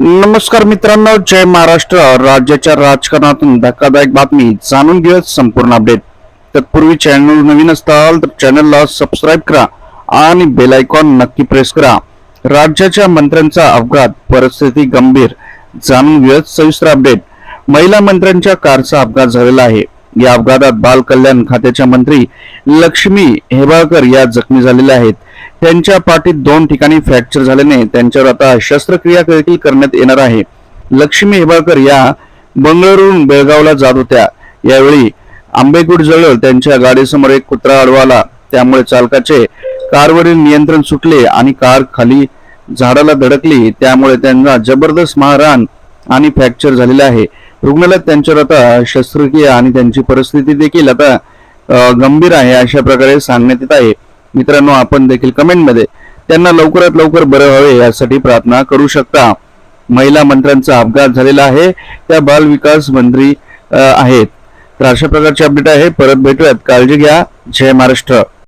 नमस्कार मित्रांनो जय महाराष्ट्र. राज्याच्या राजकारणातून धक्कादायक बातमी जाणून घेऊया संपूर्ण अपडेट तत्पूर्वी चॅनल नवीन असताल तर चॅनलला सबस्क्राईब करा आणि बेल आयकॉन नक्की प्रेस करा. राज्याच्या मंत्र्यांचा अपघात परिस्थिती गंभीर जाणून घेऊयात सविस्तर अपडेट महिला मंत्र्यांच्या कारचा अपघात झालेला आहे. या अपघातात बाल कल्याण खात्याच्या मंत्री लक्ष्मी हेबाळकर या जखमी झालेल्या आहेत. त्यांच्या पाठीत दोन ठिकाणी फ्रॅक्चर झाल्याने त्यांच्यावर आता शस्त्रक्रिया देखील करण्यात येणार आहे. लक्ष्मी हेबाळकर या बंगळुरूहून बेळगावला जात होत्या. यावेळी आंबेगुड जवळ त्यांच्या गाडीसमोर एक कुत्रा अडवाला. त्यामुळे चालकाचे कारवरील नियंत्रण सुटले आणि कार खाली झाडाला धडकली. त्यामुळे त्यांना जबरदस्त मारहाण आणि फ्रॅक्चर झालेले आहे. रुग्णालयात त्यांच्यावर आता शस्त्रक्रिया आणि त्यांची परिस्थिती देखील आता गंभीर आहे अशा प्रकारे सांगण्यात येत आहे. मित्रांनो आपण देखील कमेंटमध्ये त्यांना लवकरात लवकर बरं व्हावे यासाठी प्रार्थना करू शकता. महिला मंत्र्यांचा अपघात झालेला आहे. त्या बाल विकास मंत्री आहेत. तर अशा प्रकारचे अपडेट आहे. परत भेटूयात. काळजी घ्या. जय महाराष्ट्र.